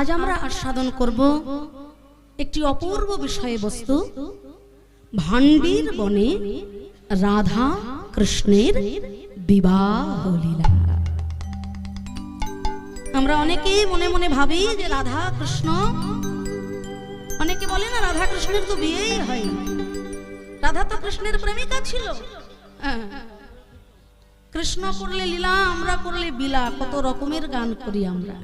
আজ আমরা আস্বাদন করব একটি অপূর্ব বিষয়বস্তু ভান্ডির বনে রাধা কৃষ্ণের বিবাহ লীলা আমরা অনেকেই মনে মনে ভাবি যে রাধা কৃষ্ণ, অনেকে বলে না রাধা কৃষ্ণের তো বিয়েই হয়। রাধা তো কৃষ্ণের প্রেমিকা ছিল। হ্যাঁ। কৃষ্ণ করলে লীলা, আমরা করলে বিলা কত রকমের গান করি আমরা।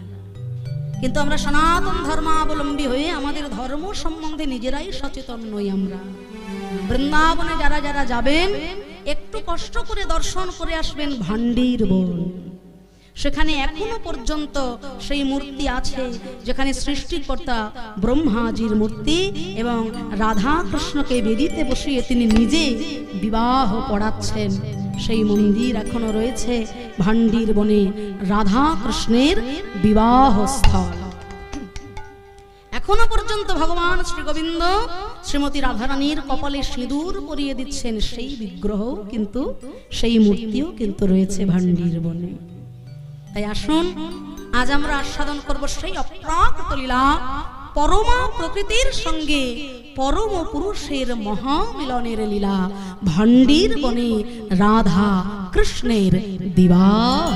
কিন্তু আমরা সনাতন ধর্মাবলম্বী হয়ে আমাদের ধর্ম সম্বন্ধে নিজেরাই সচেতন নই আমরা। বৃন্দাবনে যারা যারা যাবেন, একটু কষ্ট করে দর্শন করে আসবেন ভান্ডির বন। সেখানে এখনও পর্যন্ত সেই মূর্তি আছে, যেখানে সৃষ্টিকর্তা ব্রহ্মাজির মূর্তি এবং রাধা কৃষ্ণকে বেদিতে বসিয়ে তিনি নিজে বিবাহ পড়াচ্ছেন। সেই মন্দির এখনও রয়েছে ভান্ডির বনে রাধা কৃষ্ণের বিবাহ স্থল এখনও পর্যন্ত ভগবান শ্রী গোবিন্দ শ্রীমতী রাধারানীর কপালে সিঁদুর পরিয়ে দিচ্ছেন সেই বিগ্রহ কিন্তু, সেই মূর্তিও কিন্তু রয়েছে ভান্ডির বনে। তাই আসুন, আজ আমরা আস্বাদন করব সেই অপ্রাকৃত লীলা পরমা প্রকৃতির সঙ্গে পরম পুরুষের মহামিলনের লীলা। ভান্ডির বনে রাধা কৃষ্ণের বিবাহ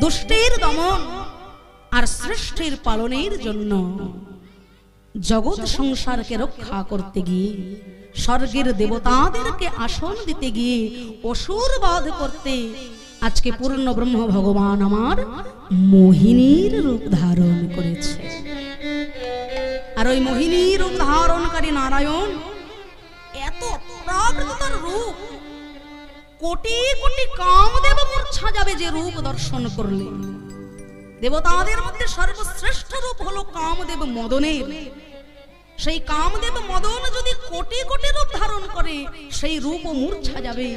দুষ্টের দমন আর সৃষ্টির পালনের জন্য জগৎ সংসারকে রক্ষা করতে গিয়ে, স্বর্গের দেবতাদেরকে আসন দিতে গিয়ে অসুর বাধ করতে আজকে পূর্ণ ব্রহ্ম ভগবান আমার মোহিনীর রূপ ধারণ করেছে। আর ওই মোহিনী রূপ ধারণকারী নারায়ণ এত প্রাকৃতার রূপ, কোটি কোটি কামদেব মূর্ছা যাবে যে রূপ দর্শন করলে। দেবতাদের মধ্যে সর্বশ্রেষ্ঠ রূপ হলো কামদেব মদনের। সেই কামদেব মদন যদি কোটি কোটি রূপ ধারণ করে, সেই রূপ মূর্ছা যাবে।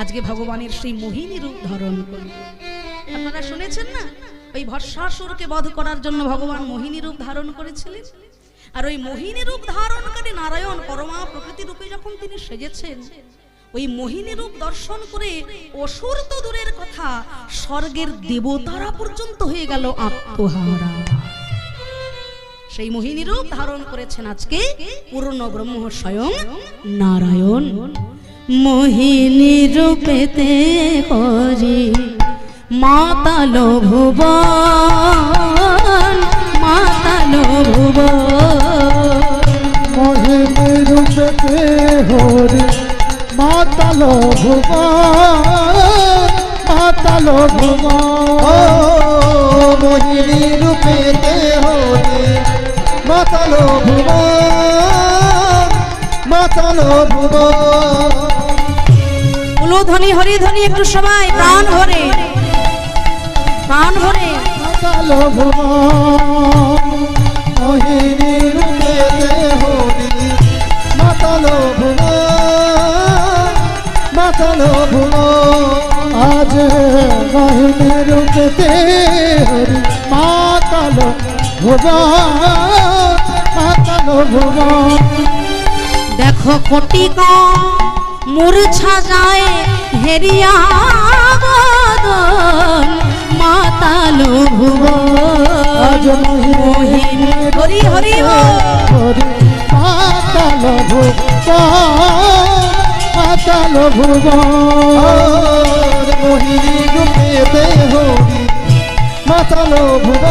আজকে ভগবানের সেই মোহিনী রূপ ধারণ করে। আপনারা শুনেছেন না? ওই ভস্মাসুরকে বধ করার জন্য ভগবান মোহিনী রূপ ধারণ করেছিলেন? আর ওই মোহিনী রূপ ধারণকারী নারায়ণ পরমা প্রকৃতি রূপে যখন তিনি সেজেছেন, ওই মোহিনী রূপ দর্শন করে অসুর তো দূরের কথা, স্বর্গের দেবতারা পর্যন্ত হয়ে গেল আত্মহারা। সেই মোহিনী রূপ ধারণ করেছেন আজকে পূর্ণ ব্রহ্ম স্বয়ং নারায়ণ। মোহিনী রূপেতে করি মাতালো ভুবন মাতালো ভুবন মোহিনী রূপে হরি মাতালো ভুব মাতালো ভুব মোহিনী রূপে হরি মাতালো ভুব মাতালো ভুব উলোধ্বনি হরিধ্বনি একটু সবাই প্রাণ ভরে। প্রাণ ভরে। মাতালো ভুব মোহিনী রূপে হরি। মাতালো ভুব মাতালো ভুব আজ মোহিনী রূপে হরি মাতালো ভুব মাতালো ভুব দেখো কোটিকা মূর্ছা যায় হেরিয়া মাতালো ভুব হরি হরি হরি মাতালো ভুব মাতালো ভুব মোহিনী রূপে হরি মাতালো ভুব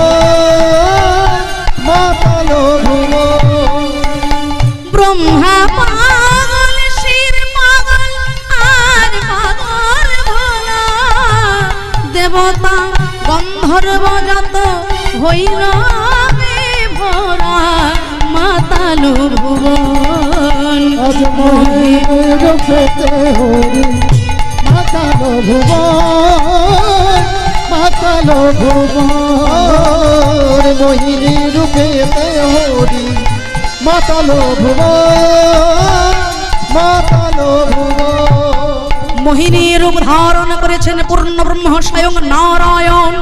মাতালো ভুব মোহিনী রূপে হরি মাতালো ভুব মাতালো ভুব মোহিনী রূপ ধারণ করেছেন পূর্ণ ব্রহ্ম স্বয়ং নারায়ণ।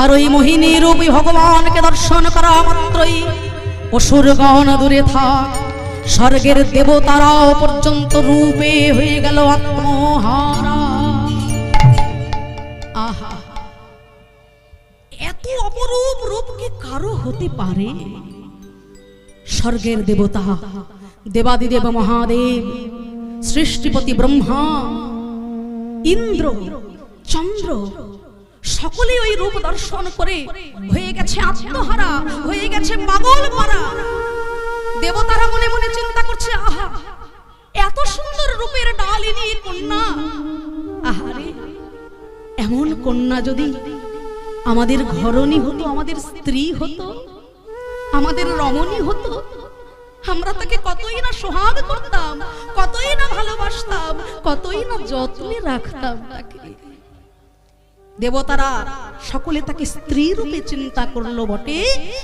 আর ওই মোহিনী রূপী ভগবানকে দর্শন করা মাত্রই অসুরগণ দূরে থাক, স্বর্গের দেবতারাও পর্যন্ত রূপে হয়ে গেল আত্মহারা কারও হতে পারে। স্বর্গের দেবতা, দেবাদিদেব মহাদেব, সৃষ্টিপতি ব্রহ্মা, ইন্দ্র, চন্দ্র, সকলে ওই রূপ দর্শন করে হয়ে গেছে আত্মহারা, হয়ে গেছে পাগল পারা। দেবতারা মনে মনে চিন্তা করছে, আহা, এত সুন্দর রূপের ডালিনী কন্যা। আহারে, এমন কন্যা যদি আমাদের ঘরণী হতো, আমাদের স্ত্রী হতো, আমাদের রমণী হতো। আমরা তাকে কতই না সোহাগ করতাম, কতই না ভালোবাসতাম, কতই না যত্নে রাখতাম তাকে। দেবতারা সকলে তাকে স্ত্রী রূপে চিন্তা করল বটে,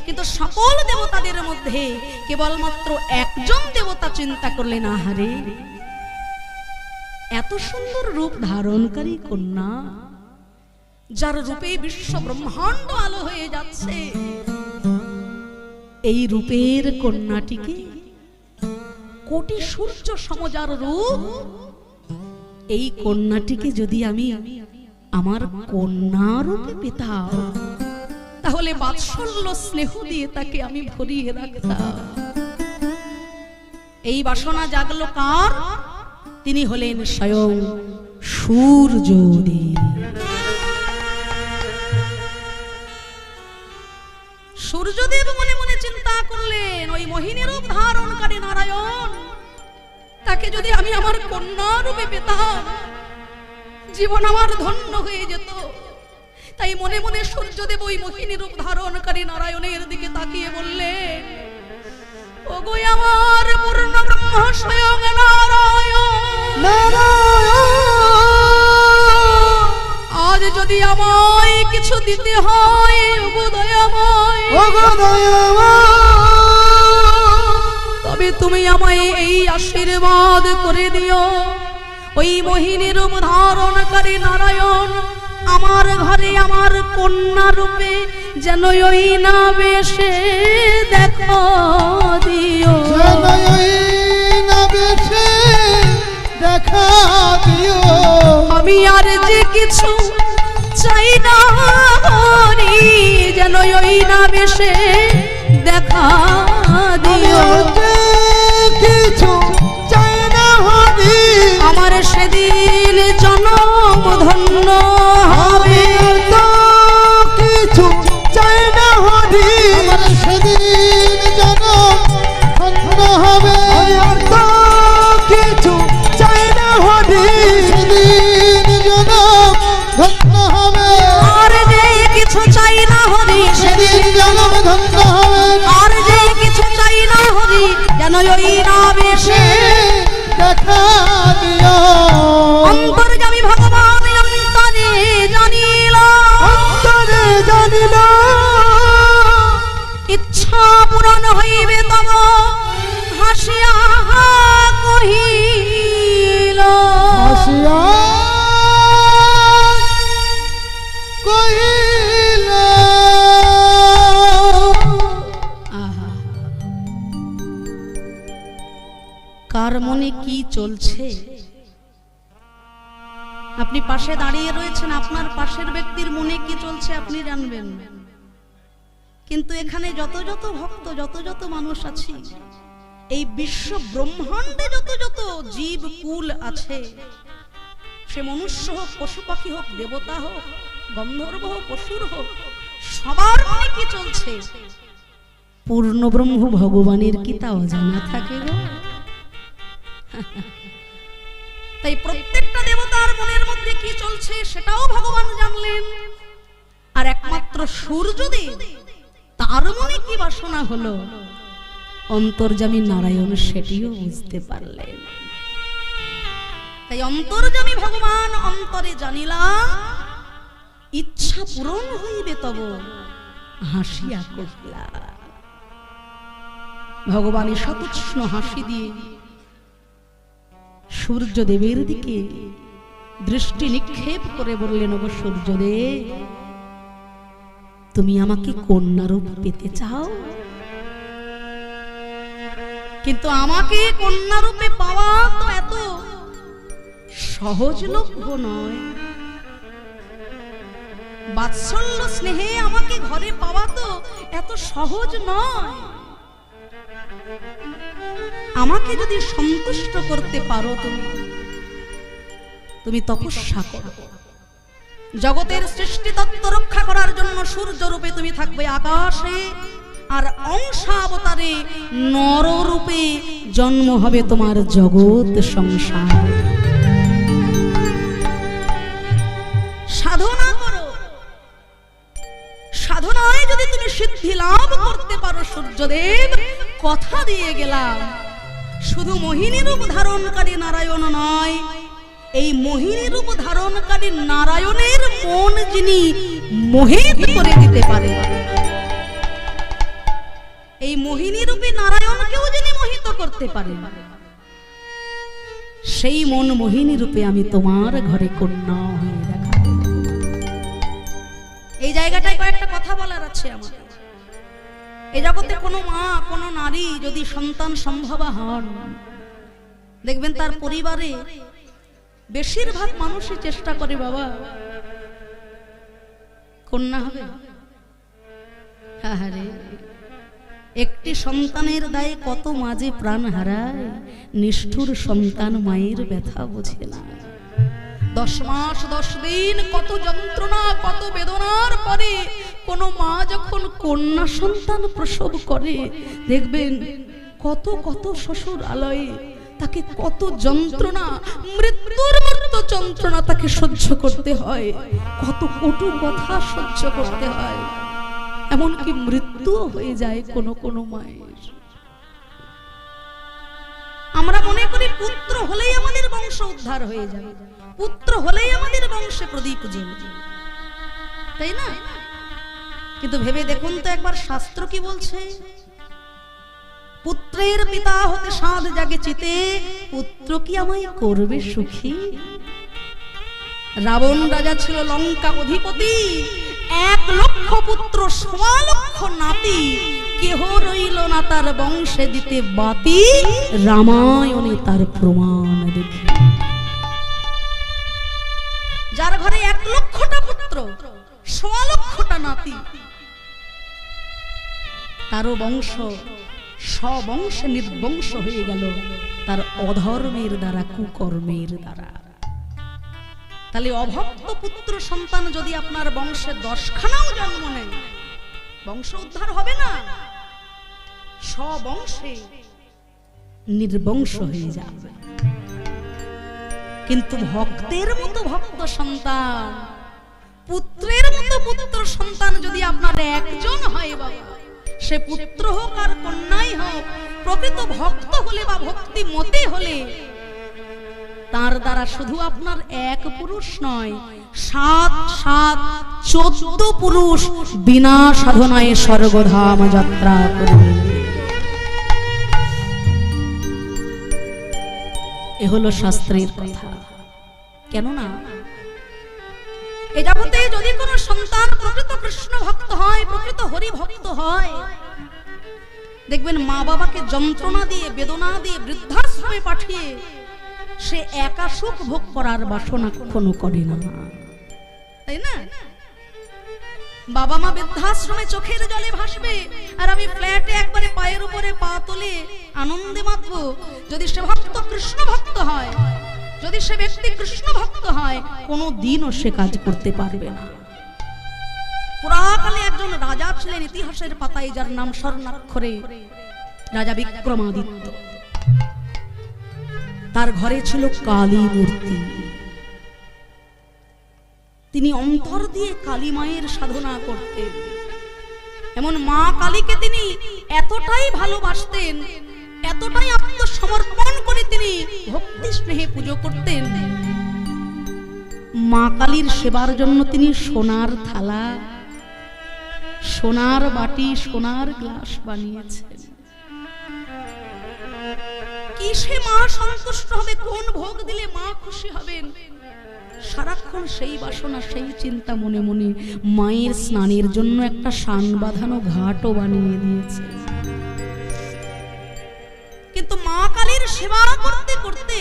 কিন্তু সকল দেবতাদের মধ্যে কেবলমাত্র একজন দেবতা চিন্তা করলেন, আহারে, এত সুন্দর রূপ ধারণকারী কন্যা যার রূপে বিশ্ব ব্রহ্মাণ্ড আলো হয়ে যাচ্ছে। এই রূপের কন্যাটিকে কোটি সূর্য সমজার রূপ। এই কন্যাটিকে যদি আমি আমার কন্যা রূপে পেতাম, তাহলে বাৎসল্য স্নেহ দিয়ে তাকে আমি ভরিয়ে রাখতাম। এই বাসনা জাগলো কার? তিনি হলেন স্বয়ং সূর্যদেব জীবন আমার ধন্য হয়ে যেত। তাই মনে মনে সূর্যদেব ওই মোহিনী রূপ ধারণকারী নারায়ণের দিকে তাকিয়ে বললেন ওগো আমার পূর্ণ ব্রহ্ম স্বয়ং নারায়ণ। আজ যদি আমায় কিছু দিতে হয় উদয়াময় তবে তুমি আমায় এই আশীর্বাদ করে দিও। ওই মোহিনীর রূপ ধারণ করে নারায়ণ। আমার ঘরে আমার কন্যা রূপে যেন ওই না বেশে দেখো দিও। দেখা দিও। আমি আর যে কিছু চাই না হরি যেন ওই না বেশে দেখা দিও। জানবেন কিন্তু এখানে যত যত ভক্ত, যত যত মানুষ আছে, এই বিশ্ব ব্রহ্মাণ্ডে যত যত জীব, কুল আছে, সে মনুষ্য হোক, পশু পাখি হোক, দেবতা হোক, গন্ধর্ব হোক অসুর হোক, সবার মনে কি চলছে। পূর্ণ ব্রহ্ম ভগবানের কি তা অজানা থাকে তাই প্রত্যেকটা দেবতার মনের মধ্যে কি চলছে সেটাও ভগবান জানলেন। আর একমাত্র সূর্যদেব তার মনে কি বাসনা হলো? অন্তর্জামী নারায়ণ সেটিও বুঝতে পারলেন। তাই অন্তর্জামী ভগবান অন্তরে জানিলাম ইচ্ছা পূরণ হইবে তব, হাসিয়া কহিলা। ভগবানের সতুষ্ণ হাসি দিয়ে সূর্যদেবের দিকে দৃষ্টি নিক্ষেপ করে বললেন অব সূর্যদেব তুমি আমাকে কন্যারূপ পেতে চাও? কিন্তু আমাকে কন্যারূপে পাওয়া তো এত সহজলভ্য নয়। বাৎসল্য স্নেহে আমাকে ঘরে পাওয়া তো এত সহজ নয়। আমাকে যদি সন্তুষ্ট করতে পারো তুমি তুমি তপস্যা করো। জগতের সৃষ্টি তত্ত্ব রক্ষা করার জন্য সূর্য রূপে তুমি থাকবে আকাশে, আর অংশাবতারে নর রূপে জন্ম হবে তোমার জগৎ সংসার। সাধনা করো। সাধনায় যদি তুমি সিদ্ধি লাভ করতে পারো সূর্যদেব, কথা দিয়ে গেলাম। শুধু মোহিনী রূপ ধারণকারী নারায়ণ নয় এই মোহিনী রূপ ধারণকারী নারায়ণের মন যিনি মোহিত করে দিতে পারে। এই মোহিনী রূপী নারায়ণকেও যিনি মোহিত করতে পারে সেই মন মোহিনী রূপে আমি তোমার ঘরে কন্যা হয়ে দেখা এই জায়গাটায় কয়েকটা কথা বলার আছে আমার। এই জগতে কোনো মা, কোনো নারী যদি সন্তান সম্ভবা হন, দেখবেন তার পরিবারে বেশিরভাগ মানুষই চেষ্টা করে বাবা। কন্যা হবে। একটি সন্তানের দায়ে কত মাঝে প্রাণ হারায়, নিষ্ঠুর সন্তান মায়ের ব্যথা বোঝে না। দশ মাস, দশ দিন, কত যন্ত্রণা, কত বেদনার পরে কোনো মা যখন কন্যা সন্তান প্রসব করে, দেখবেন কত কত শ্বশুর আলয়ে তাকে কত যন্ত্রণা, মৃত্যুর মতো যন্ত্রণা তাকে সহ্য করতে হয়, কত কটু কথা সহ্য করতে হয়। এমনকি মৃত্যুও হয়ে যায় কোনো কোনো মায়ের। আমরা মনে করি পুত্র হলেই আমাদের বংশ উদ্ধার হয়ে যাবে পুত্র হলেই আমাদের বংশে প্রদীপ জ্বলবে তাই না? কিন্তু ভেবে দেখুন তো একবার শাস্ত্র কি বলছে? পুত্রের পিতা হতে সাধ জাগে চিতে, পুত্র কি আমায় করবে সুখী? রাবণ রাজা ছিল লঙ্কা অধিপতি, এক লক্ষ পুত্র, সোয়া লক্ষ নাতি। কেহ রইল না তার বংশে দিতে বাতি, রামায়ণে তার প্রমাণ দেখি। যার ঘরে এক লক্ষটা পুত্র, সোয়া লক্ষটা নাতি। তারও বংশ স্ববংশে নির্বংশ হয়ে গেল। তার অধর্মের দ্বারা, কুকর্মের দ্বারা। তাহলে অভক্ত পুত্র সন্তান যদি আপনার বংশে দশখানাও জন্ম নেয়, বংশ উদ্ধার হবে না? স্ববংশে নির্বংশ হয়ে যাবে। কিন্তু ভক্তের মতো ভক্ত সন্তান, পুত্রের মতো পুত্র সন্তান যদি আপনার একজন হয় বাবা সে পুত্র হোক আর কন্যাই হোক, প্রকৃত ভক্ত হলে বা ভক্তি মতে হলে, তার দ্বারা শুধু আপনার এক পুরুষ নয়, সাত সাত, চোদ্দ পুরুষ বিনা সাধনায় স্বর্গধাম যাত্রা করবে। এ হলো শাস্ত্রের কথা। কেননা, এ জগতে যদি কোনো সন্তান প্রকৃত কৃষ্ণ ভক্ত হয়, প্রকৃত হরি ভক্ত হয়। দেখবেন মা বাবাকে যন্ত্রণা দিয়ে, বেদনা দিয়ে বৃদ্ধাশ্রমে পাঠিয়ে সে একা সুখ ভোগ করার বাসনা কখনো করে না তাই না? বাবা মা বৃদ্ধাশ্রমে চোখের জলে ভাসবে আর আমি ফ্ল্যাটে একবারে পায়ের উপরে পা তুলে আনন্দে মাতবো যদি সে ভক্ত কৃষ্ণ ভক্ত হয়, যদি সে ব্যক্তি কৃষ্ণ ভক্ত হয়, কোনো দিনও সে কাজ করতে পারবে না। ছিলেন ইতিহাসের পাতায়, যার নাম স্বর্ণাক্ষরে রাজা বিক্রমাদিত্য। তার ঘরে ছিল কালী মূর্তি। তিনি অন্তর দিয়ে কালী মায়ের সাধনা করতেন। এমন মা কালীকে তিনি এতটাই ভালোবাসতেন, এতটাই আত্মসমর্পণ করে তিনি ভক্তি স্নেহে পুজো করতেন। মা কালীর সেবার জন্য তিনি সোনার থালা সোনার বাটি সোনার গ্লাস বানিয়েছেন। কিসে মা সন্তুষ্ট হবে? কোন ভোগ দিলে মা খুশি হবেন? সারাক্ষণ সেই বাসনা, সেই চিন্তা মনে মনে মায়ের স্নানের জন্য একটা সান বাঁধানো ঘাটও বানিয়ে দিয়েছে কিন্তু মা কালীর সেবা করতে করতে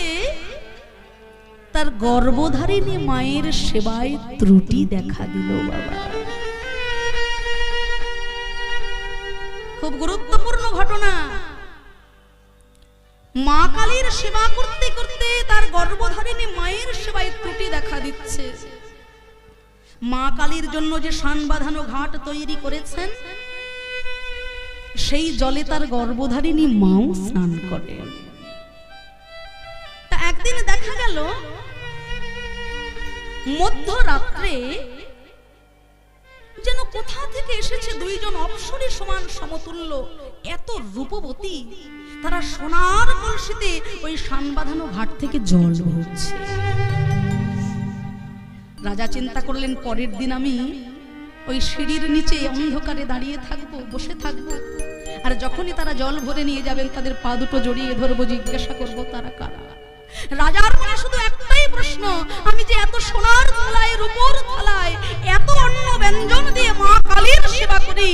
তার গর্ভধারিণী মায়ের সেবায় ত্রুটি দেখা দিল বাবা। খুব গুরুত্বপূর্ণ ঘটনা। মা কালীর সেবা করতে করতে তার গর্ভধারিণী মায়ের সেবায় ত্রুটি দেখা দিচ্ছে। মা কালীর জন্য যে সান বাঁধানো ঘাট তৈরি করেছেন, সেই জলে তার গর্ভধারিণী মাও স্নান করে। তা একদিন দেখা গেল, মধ্যরাত্রে কোথা থেকে এসেছে দুইজন অপসরী সমান সমতুল্য? এত রূপবতী। তারা সোনার কলসিতে ওই সান বাঁধানো ঘাট থেকে জল ভরছে। রাজা চিন্তা করলেন, পরের দিন আমি ওই সিঁড়ির নিচে অন্ধকারে দাঁড়িয়ে থাকব, বসে থাকব। আর যখনই তারা জল ভরে নিয়ে যাবেন, তাদের পা দুটো জড়িয়ে ধরবো, জিজ্ঞাসা করব, তারা কারা? রাজার মনে শুধু একটাই প্রশ্ন, আমি যে এত সোনার থালায়, রূপোর থালায় এত ব্যঞ্জন দিয়ে মা কালীর সেবা করি।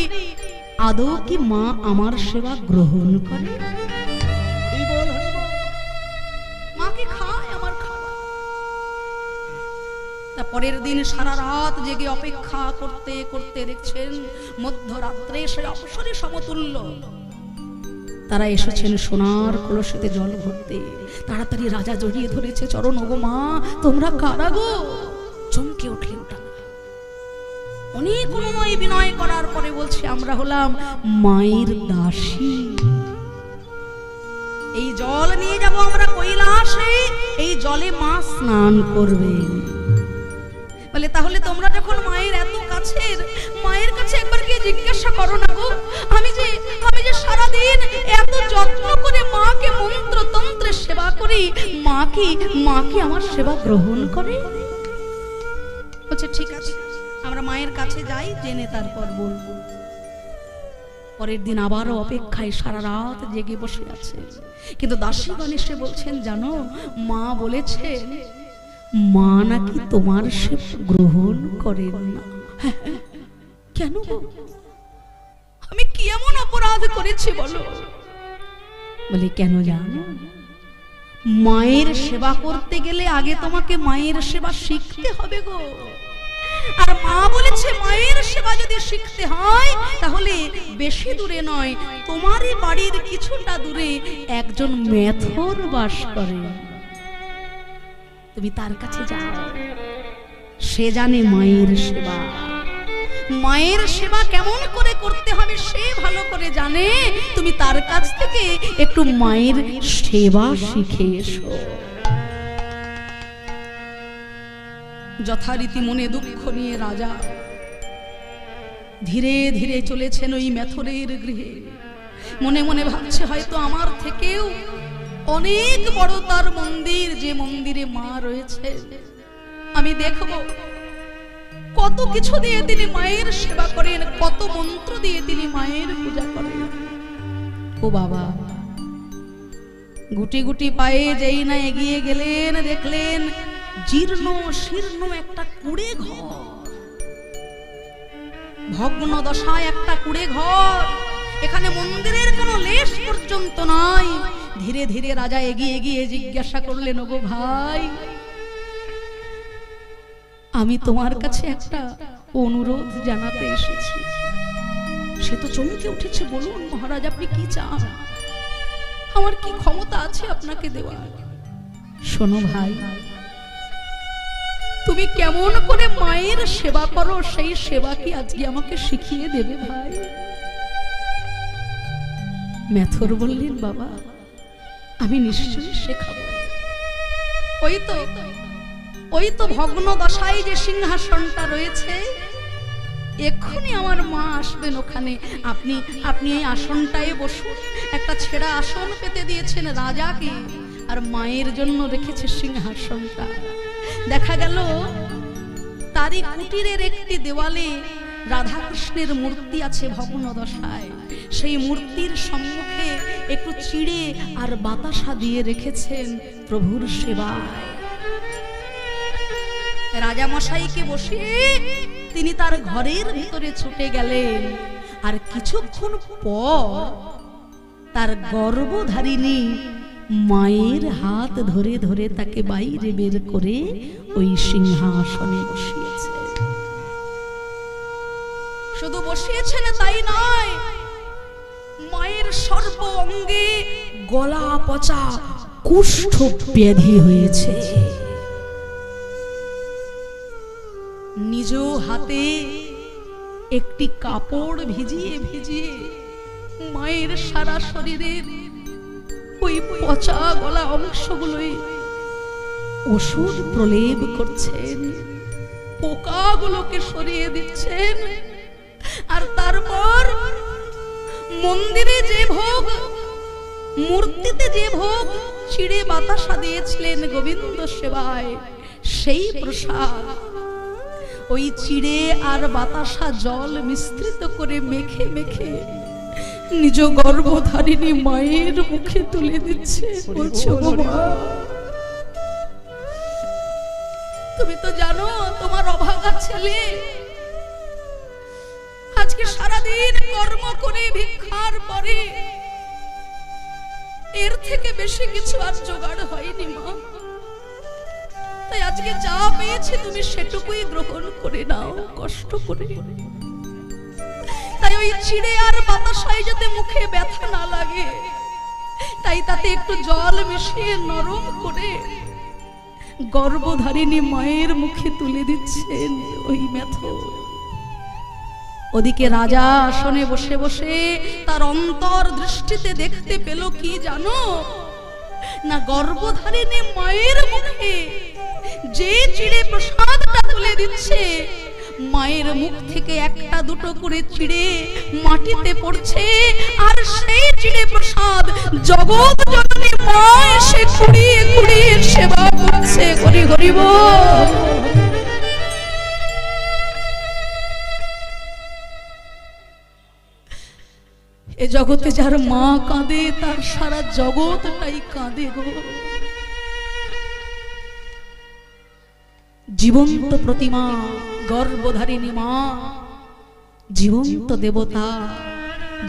আদৌ কি মা আমার সেবা গ্রহণ করে? পরের দিন সারা রাত জেগে অপেক্ষা করতে করতে দেখছেন মধ্যরাত্রে সে অবসরে সমতুল্য। তারা এসেছেন সোনার কলসিতে জল ভরতে। তাড়াতাড়ি রাজা জড়িয়ে ধরেছে, চরণ ওগো মা, তোমরা কারা গো? অনেক অনুনয় বিনয় করার পরে বলছে, আমরা হলাম মায়ের দাসী। এই জল নিয়ে যাব আমরা কৈলাসে, এই জলে মা স্নান করবেন বলে, তাহলে তোমরা যখন মায়ের এত কাছের, মায়ের কাছে একবার গিয়ে জিজ্ঞাসা করো না গো। আমি যে আমি যে সারাদিন এত যত্ন করে মাকে মন্ত্র তন্ত্রে সেবা করি, মা কি মা কি আমার সেবা গ্রহণ করে? বলছে, ঠিক আছে। মায়ের কাছে যাই, জেনে তারপর বলব। পরের দিন আবারও অপেক্ষায় সারা রাত জেগে বসে আছে। কিন্তু দাসীগণ এসে বলছেন, জানো, মা বলেছেন, মা নাকি তোমার সেবা গ্রহণ করেন না। কেন আমি কি এমন অপরাধ করেছি বলো? বলে, কেন জানো, মায়ের সেবা করতে গেলে আগে তোমাকে মায়ের সেবা শিখতে হবে গো। আর মা বলেছে, মায়ের সেবা যদি শিখতে হয়, তাহলে বেশি দূরে নয়। তোমারই বাড়ির কিছুটা দূরে একজন মেথর বাস করে। তুমি তার কাছে যাও। সে জানে মায়ের সেবা। মায়ের সেবা কেমন করে করতে হবে সে ভালো করে জানে। তুমি তার কাছ থেকে একটু মায়ের সেবা শিখে এসো। যথারীতি মনে দুঃখ নিয়ে রাজা। ধীরে ধীরে চলেছেন ওই মেথরের গৃহে। মনে মনে ভাবছে হয়তো আমার থেকেও অনেক বড় তার মন্দির, যে মন্দিরে মা রয়েছে। আমি দেখব কত কিছু দিয়ে তিনি মায়ের সেবা করেন, কত মন্ত্র দিয়ে তিনি মায়ের পূজা করেন। ও বাবা, গুটি গুটি পায়ে যেই না এগিয়ে গেলেন, দেখলেন জীর্ণ শীর্ণ একটা কুড়ে ঘর। ভগ্ন দশায় একটা কুড়ে ঘর। এখানে মন্দিরের কোনো লেশ পর্যন্ত নাই। ধীরে ধীরে রাজা এগিয়ে গিয়ে জিজ্ঞাসা করলেন, ওগো ভাই, আমি তোমার কাছে একটা অনুরোধ জানাতে এসেছি। সে তো চমকে উঠেছে, বলুন মহারাজ, আপনি কি চান? আমার কি ক্ষমতা আছে আপনাকে দেওয়ার? শোনো ভাই তুমি কেমন করে মায়ের সেবা করো, সেই সেবা কি আজকে আমাকে শিখিয়ে দেবে ভাই? মেথর বললেন, বাবা, আমি নিশ্চয়ই শেখাবো। ওই তো ওই তো ভগ্ন দশায় যে সিংহাসনটা রয়েছে, এক্ষুনি আমার মা আসবেন ওখানে। আপনি আপনি এই আসনটায় বসুন, একটা ছেঁড়া আসন পেতে দিয়েছেন রাজাকে, আর মায়ের জন্য রেখেছে সিংহাসনটা। দেখা গেল তারই কুটিরের একটি দেওয়ালে রাধাকৃষ্ণের মূর্তি আছে ভগ্ন দশায় সেই মূর্তির সম্মুখে একটু চিড়ে আর বাতাসা দিয়ে রেখেছেন প্রভুর সেবায়। রাজামশাইকে বসিয়ে তিনি তার ঘরের ভিতরে ছুটে গেলেন। আর কিছুক্ষণ পর তার গর্ভধারিণী মায়ের হাত ধরে ধরে তাকে বাইরে বের করে ওই সিংহাসনে বসিয়েছে। শুধু বসিয়েছেন তাই নয়, মায়ের সর্ব অঙ্গে গলা পচা কুষ্ঠ ব্যাধি হয়েছে। নিজ হাতে একটি কাপড় ভিজিয়ে ভিজিয়ে মায়ের সারা শরীরের ওই পচা গলা অংশগুলোই ওষুধ প্রলেপ করছেন। পোকাগুলোকে সরিয়ে দিচ্ছেন। আর তারপর মন্দিরে যে ভোগ মূর্তিতে যে ভোগ ছিঁড়ে বাতাসা দিয়েছিলেন গোবিন্দ সেবায় সেই প্রসাদ। ওই চিড়ে আর বাতাসা জল মিশ্রিত করে মেখে মেখে নিজ গর্ভধারিণী মায়ের মুখে তুলে দিচ্ছে। বলছে "ও মা, তুমি তো জানো, তোমার অভাগা ছেলে। আজকে সারাদিন কর্ম করে, ভিক্ষার পরে। এর থেকে বেশি কিছু আর জোগাড় হয়নি মা। তাই আজকে যা পেয়েছি তুমি সেটুকুই গ্রহণ করে নাও, কষ্ট করে। তাই ওই চিড়ে আর বাতাসায় যাতে মুখে ব্যথা না লাগে, তাই তাতে একটু জল মিশিয়ে নরম করে গর্ভধারিণী মায়ের মুখে তুলে দিচ্ছেন ওই মেথ। ওদিকে রাজা আসনে বসে বসে তার অন্তর দৃষ্টিতে দেখতে পেল কি জানো? না গর্বধারিণী মায়ের মুখে যে চিড়ে প্রসাদটা তুলে দিচ্ছে মায়ের মুখ থেকে একটা দুটো করে চিড়ে মাটিতে পড়ছে, আর সেই চিড়ে প্রসাদ জগৎ জননী মা এসে কুড়িয়ে কুড়িয়ে সেবা করছে, হরি হরিব এ জগতে যার মা কাঁদে, তার সারা জগৎটাই কাঁদে গো। জীবন্ত প্রতিমা গর্ভধারিণী মা, জীবন্ত দেবতা,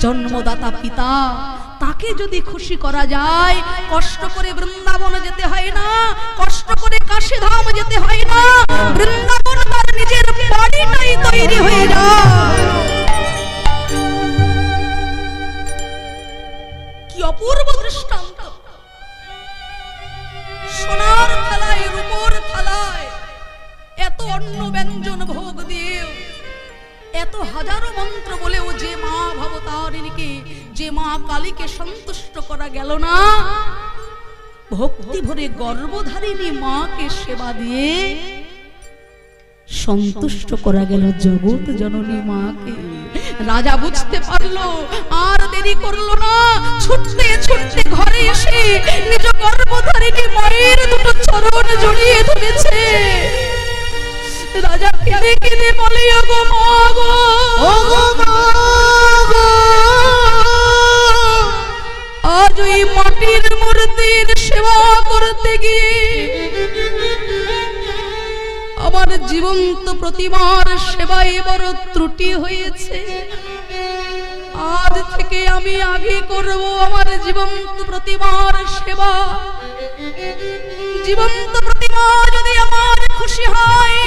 জন্মদাতা পিতা, তাকে যদি খুশি করা যায়, কষ্ট করে বৃন্দাবন যেতে হয় না, কষ্ট করে কাশীধাম যেতে হয় না, বৃন্দাবন তার নিজের বাড়িটাই তৈরি হয়ে যায়। কি অপূর্ব দৃষ্টান্ত। সোনার অন্ন ব্যঞ্জন ভোগ দিয়ে এত হাজারো মন্ত্র বলেও যে মা ভবতারিণীকে, যে মা কালীকে সন্তুষ্ট করা গেল না। ভক্তি ভরে গর্ভধারিণী মাকে সেবা দিয়ে সন্তুষ্ট করা গেল জগৎ জননী মাকে। রাজা বুঝতে পারল, আর দেরি করল না। ছুটতে ছুটতে ঘরে এসে নিজ গর্ভধারিণী মায়ের দুটো চরণ জড়িয়ে ধরেছে। রাজা কেঁদে কেঁদে বলে গো মা গো। ও মা গো। আজ ওই মাটির মূর্তির সেবা করতে গিয়ে আমার জীবন্ত প্রতিমার সেবায় বড় ত্রুটি হয়েছে। আজ থেকে আমি আগে করব আমার জীবন্ত প্রতিমার সেবা। জীবন্ত প্রতিমা যদি আমার খুশি হয়।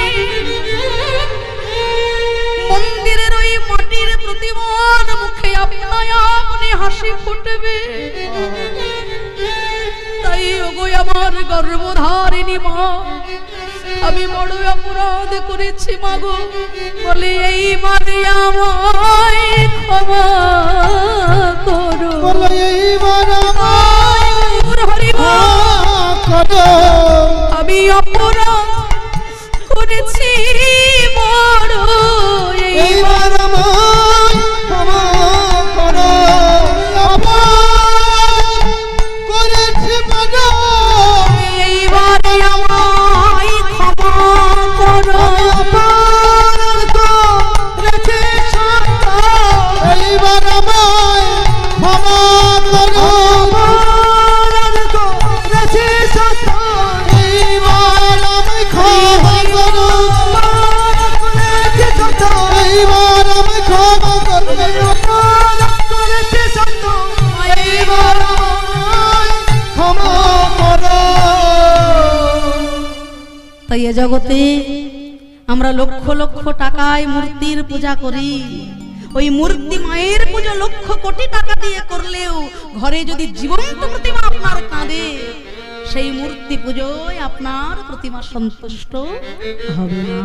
মন্দিরের ওই মাটির প্রতিমার মুখে আপনায় আপনি হাসি ফুটবে। তাই ওগো আমার গর্ভধারিণী মা আমি বড় অপরাধ করেছি মাগো বলে এই মানে আমায় ক্ষমা করো। বলো। আমি অপরাধ করেছি বড় এইবার পূজা করি। ওই মূর্তি মায়ের পুজো লক্ষ কোটি টাকা দিয়ে করলেও ঘরে যদি জীবন্ত প্রতিমা আপনার কাঁদে, সেই মূর্তি পুজোয় আপনার প্রতিমা সন্তুষ্ট হবে না।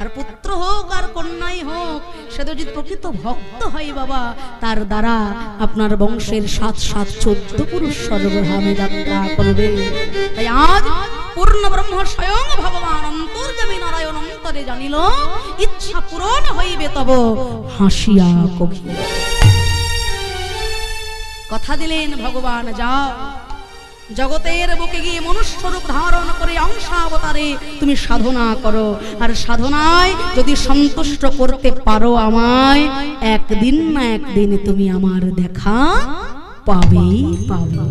আর পুত্র হোক আর কন্যাই হোক, সে তো যদি প্রকৃত ভক্ত হয় বাবা, তার দ্বারা আপনার বংশের সাত সাত চোদ্দ পুরুষ স্বর্গধামে যাত্রা করবে। তাই আজ পূর্ণ ব্রহ্ম স্বয়ং ভগবান অন্তর্যামী নারায়ণ অন্তরে জানিল, ইচ্ছা পূরণ হইবে তব, হাসিয়া কবি কথা দিলেন ভগবান, যাও। জগতের বুকে গিয়ে মনুষ্য রূপ ধারণ করে অংশাবতারে তুমি সাধনা করো। আর সাধনায় যদি সন্তুষ্ট করতে পারো আমায়, একদিন না একদিন তুমি আমার দেখা পাবেই পাবে।